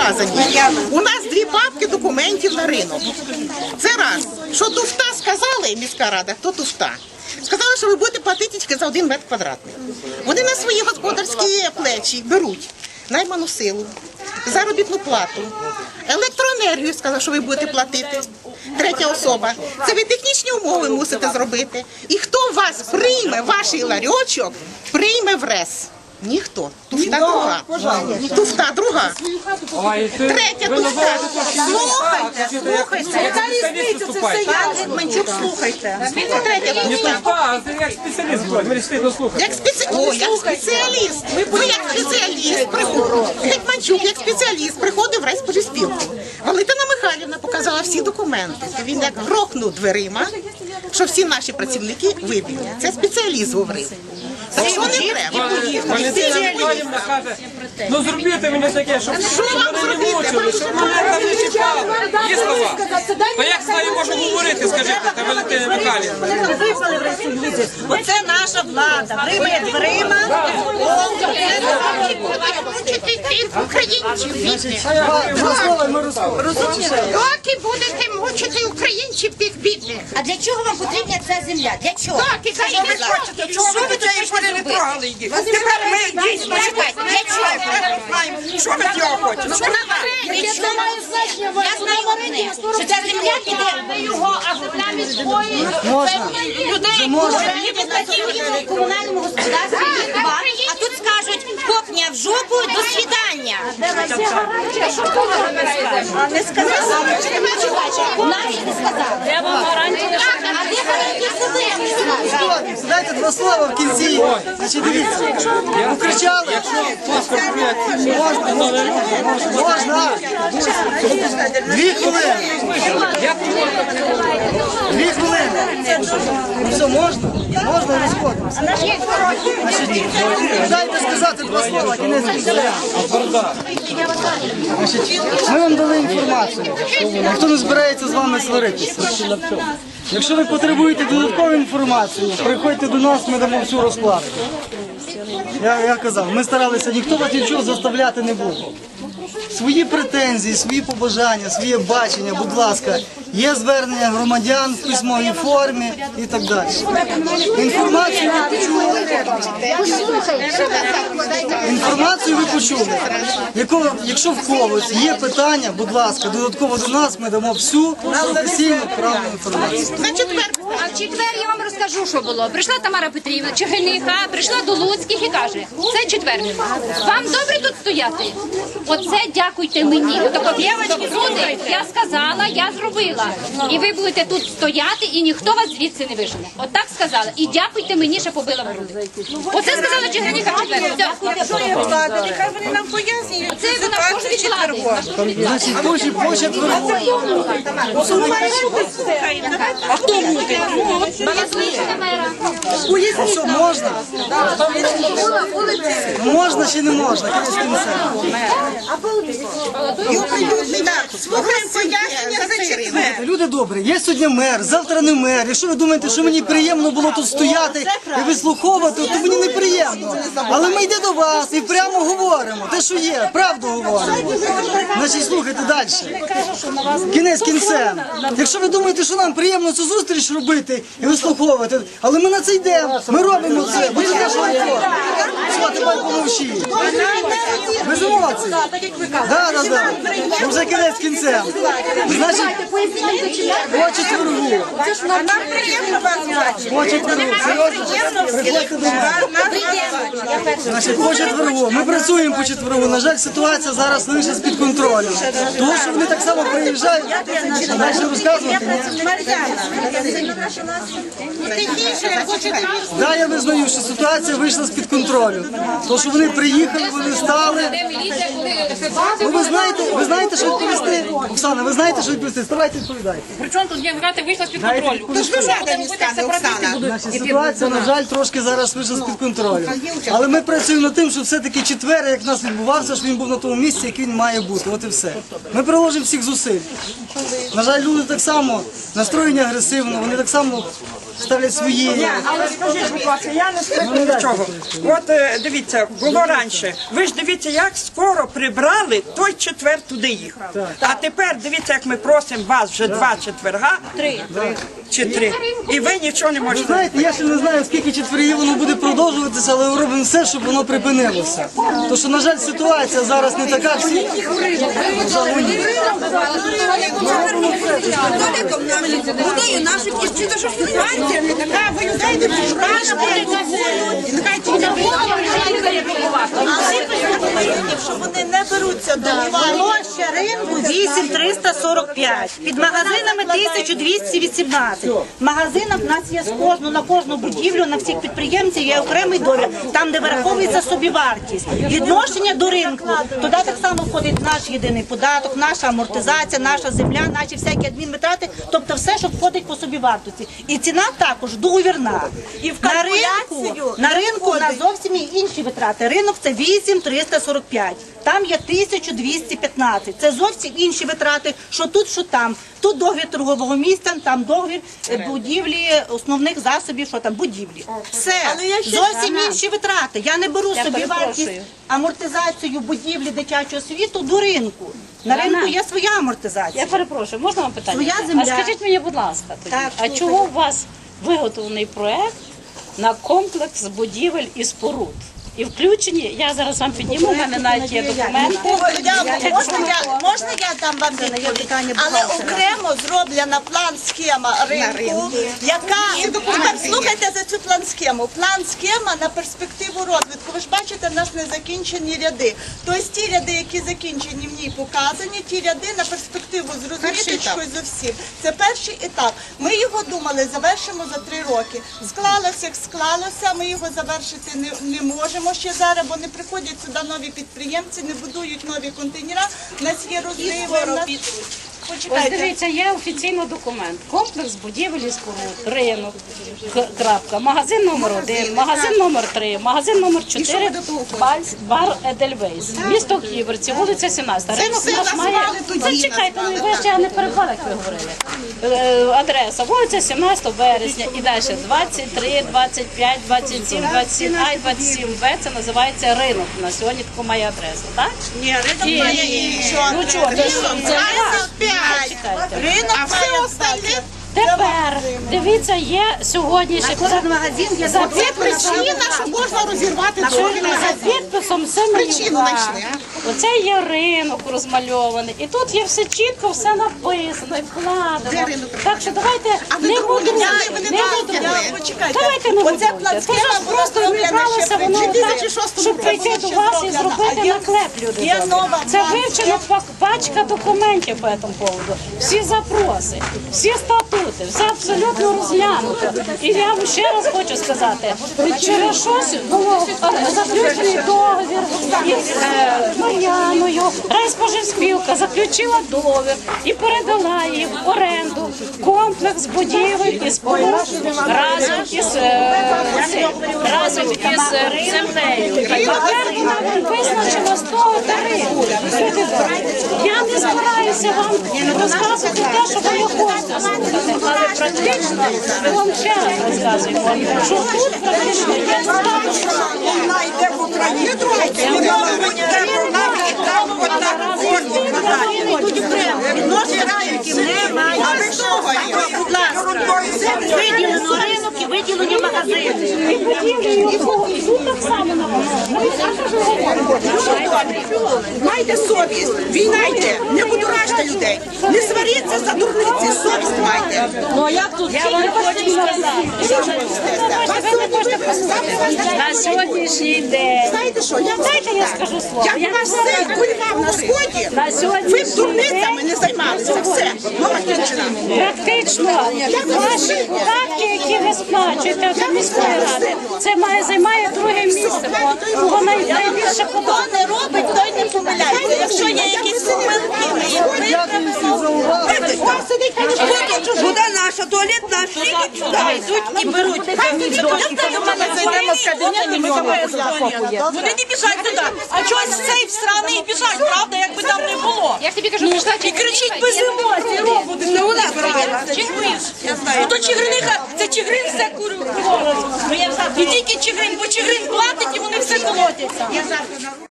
показані. У нас дві папки документів на ринок. Це раз. Що туфта сказали, міська рада, хто туфта? Сказали, що ви будете платити тільки за один метр квадратний. Вони на свої господарські плечі беруть найману силу, заробітну плату, електроенергію сказали, що ви будете платити. Третя особа. Це ви технічні умови мусите зробити. І хто вас прийме, ваш ларьочок, прийме в РЕС? Ніхто. Туфта друга. Туфта друга. Третя туфта. Слухайте, слухайте. Яка різниця? Це все я, Гетманчук, слухайте. Третя Не туфта. а як спеціаліст. Як спеціаліст. Ви як спеціаліст приходив. Гетьманчук, як спеціаліст, приходив в райспоживспілку. Валентина Михайлівна показала всі документи. Він як грохнув дверима, що всі наші працівники вибігли. Це спеціаліст говорив. Так що не треба. Валентина Михайлівна каже, ну зробіть мені таке, щоб мене не мучили, щоб мене там не чіпали. Є слова. То як з нею можу говорити, скажіть, та Валентина Михайлівна? Оце наша влада. Гримає дверима. Українців бідних. Доки будете мучити українців тих бідних. А для чого вам потрібна ця земля? Для чого? Так, і хай ви хочете. Що ви тут хочете не трогали її? Тепер ми дійсно чекайте. Для чого? Що ви цього чого? Я знаю одне, що ця земля піде його, а земля міської людей. в комунальному господарстві є два, а тут скажуть копня в жопу, до свідання. А не сказали. Наші не сказали. Де вам гарантія? А де гарантія сказали? Знаєте, два слова в кінці. Значить, дивіться. Покричали. Можна, можна. Дві хвилини. Дві хвилини. Ну все, можна? Можна розходимося. Значить, дайте сказати два слова, кінець. Значить, ми вам дали інформацію. Ніхто не збирається з вами сваритися. Якщо ви потребуєте додаткову інформацію, приходьте до нас, ми дамо всю розкладку. Я, я казав, ми старалися, ніхто вас нічого заставляти не буде. Свої претензії, свої побажання, своє бачення, будь ласка, є звернення громадян в письмовій формі і так далі. Інформацію ви почули. Інформацію ви почули. Якщо в когось є питання, будь ласка, додатково до нас ми дамо всю професійну правну інформацію. На четвер. А в четвер я вам розкажу, що було. Прийшла Тамара Петрівна, Чигирниха, прийшла до Луцьких і каже, це четвер. Вам добре тут стояти? Оце дякуйте мені. Отако дівчатки, люди, я сказала, я зробила. І ви будете тут стояти, і ніхто вас звідси не вижене. Отак сказала. І дякуйте мені, що побила в груди. Оце сказала Чигирниха в четвер. Все. Що є влада? Нехай вони нам пояснюють. Це вона влади. А хто буде? Що, можна? Можна чи не можна? Кінець. Люди добрі, є сьогодні мер, завтра не мер. Якщо ви думаєте, що мені приємно було тут стояти і вислуховувати, то мені неприємно. Але ми йдемо до вас і прямо говоримо. Те, що є, правду говоримо. Значить, слухайте далі. Кінець кінцем. Якщо ви думаєте, що нам приємно цю зустріч робити і вислуховувати, але ми на це йдемо. Ми робимо це. Бо це наша реформа. Що тепер помовчи. Без емоцій. Так, да. Ну вже кінець кінцем. Значить, по четвергу. А нам приємно вас бачити. По четвергу. Серйозно? Приходьте до нас. Значить, по четвергу. Ми працюємо по четвергу. На жаль, ситуація зараз лише з-під контролю. Тому що вони так само приїжджають. А далі розказувати. Да, я визнаю, що ситуація вийшла з-під контролю. Тому що вони приїхали, вони стали. Ну, ви знаєте, ви знаєте, що відповісти? Оксана, ви знаєте, що відповісти? Ставайте відповідайте. Причому тут я грати вийшла з-під Дайте контролю. відповісти. Наша ситуація, на жаль, трошки зараз вийшла з-під контролю. Але ми працюємо над тим, що все-таки четвер, як в нас відбувався, що він був на тому місці, як він має бути. От і все. Ми приложимо всіх зусиль. На жаль, люди так само настроєні агресивно, вони так само ставлять свої. Але скажіть, будь ласка, я не скажу нічого. От е, дивіться, було раніше. Ви ж дивіться, як скоро прибрали той четвер туди їхав. А тепер дивіться, як ми просимо вас вже два четверга. Три. Чи три. І ви нічого не Ви можете. знаєте, я ще не знаю, скільки четверів воно буде продовжуватися, але робимо все, щоб воно припинилося. Тому що, на жаль, ситуація зараз не така. Всі Водою наші дівчата, що ситуація не така, ви знаєте, і що вони не беруться до Площа ринку 8345. Під магазинами 1218. В магазинах в нас є з кожну, на кожну будівлю, на всіх підприємців є окремий договір, там, де вираховується собівартість. Відношення до ринку. Туди так само входить наш єдиний податок, наша амортизація, наша земля, наші всякі адмінвитрати, тобто все, що входить по собівартості. І ціна також договірна. І в на ринку, на ринку у нас зовсім інші витрати. Ринок це 8345. Там є 1215. Це зовсім інші витрати, що тут, що там. Тут договір торгового місця, там договір будівлі основних засобів, що там будівлі. Все зовсім інші витрати. Я не беру собі вартість амортизацію будівлі дитячого світу до ринку. На ринку є своя амортизація. Я перепрошую, можна вам питання? Своя земля. А скажіть мені, будь ласка, тоді, Так, а чого у вас виготовлений проект на комплекс будівель і споруд? І включені, я зараз вам підніму, у мене навіть є документи. Я, можна, я, можна я дам вам відповідь? Але окремо зроблена план схема ринку, яка тепер слухайте за цю план схему. План схема на перспективу розвитку. Ви ж бачите, в нас не закінчені ряди. Тобто ті ряди, які закінчені в ній показані, ті ряди на перспективу зрозуміти щось зовсім. Це перший етап. Ми його думали, завершимо за три роки. Склалося, як склалося. Ми його завершити не, не можемо ще зараз, бо не приходять сюди нові підприємці, не будують нові контейнери. У нас є розриви. В нас- Ось дивіться, є офіційний документ. Комплекс будівель і споруд, ринок, крапка, магазин номер один, магазин номер три, магазин номер чотири, Бальс- бар Едельвейс, місто Ківерці, вулиця 17. Це Ринок все наш має... назвали тоді, Зачекайте, ну ви ж я не перебувала, як ви говорили. Е, Адреса, вулиця 17 березня і далі. 23, 25, 27, 27, А 27 Б, це називається ринок. На сьогодні таку має адресу, так? Ні, ринок має ні. Ну чого, це Ринок п'ять. А все остальне. Тепер дивіться, є сьогодні ще Кожен магазин є за Це причина, що можна розірвати договір. за підписом все Причину знайшли, Оце є ринок розмальований. І тут є все чітко, все написано і Де вкладено. ринок? Так що давайте А ви не другу мудруйте, взяли, ви не не дали мудруйте. Почекайте. Давайте не мудруйте. плацкема Це ж просто зроблена ще воно при так, 2006 щоб році. прийти до вас і зробити наклеп є нова Це вивчена пак- пачка документів по цьому поводу. Всі запроси, всі статути, все абсолютно розглянуто. І я вам ще раз хочу сказати, через щось було е, заключений договір із е, Мар'яною. Райспоживспілка заключила договір і передала їй в оренду комплекс будівель і споруд із е, разом із землею. І тепер вона визначила з того тарифу. Я не збираюся вам розказувати те, що ви хочете слухати, але практично ми вам ще раз розказуємо, що тут практично є статус. Йде в треба нам там отак Відношення немає. Будь ласка, виділено ринок і виділені магазини. І будівлі його, і тут так само написано. Майте совість, війна йде, не людей, не сваріться за дурниці, совість майте. Ну а як тут? Я вам хочу сказати. Ви. На сьогоднішній день. Знаєте що, я Дайте я скажу слово. Як Я ваш син воював на сході, На ви б дурницями не займалися, все, мова кінчена. практично ваші які сплачуєте міської ради, це має займає друге місце. Бо, бо найбільше Хто не робить, той не помиляється. Якщо є якісь помилки, ми їх виправимо. Буде наша, туалет наш. Йдуть і беруть. Зайдемо в кабінет ми Вони не біжать туди. А чогось цей в страни біжать, правда, якби там не було. Я тобі кажу, прийшла І кричить без емоцій, робот, не вона правильно. То Чигириниха, це Чигирин все курив. І тільки Чигирин, бо Чигирин платить і вони все колотяться.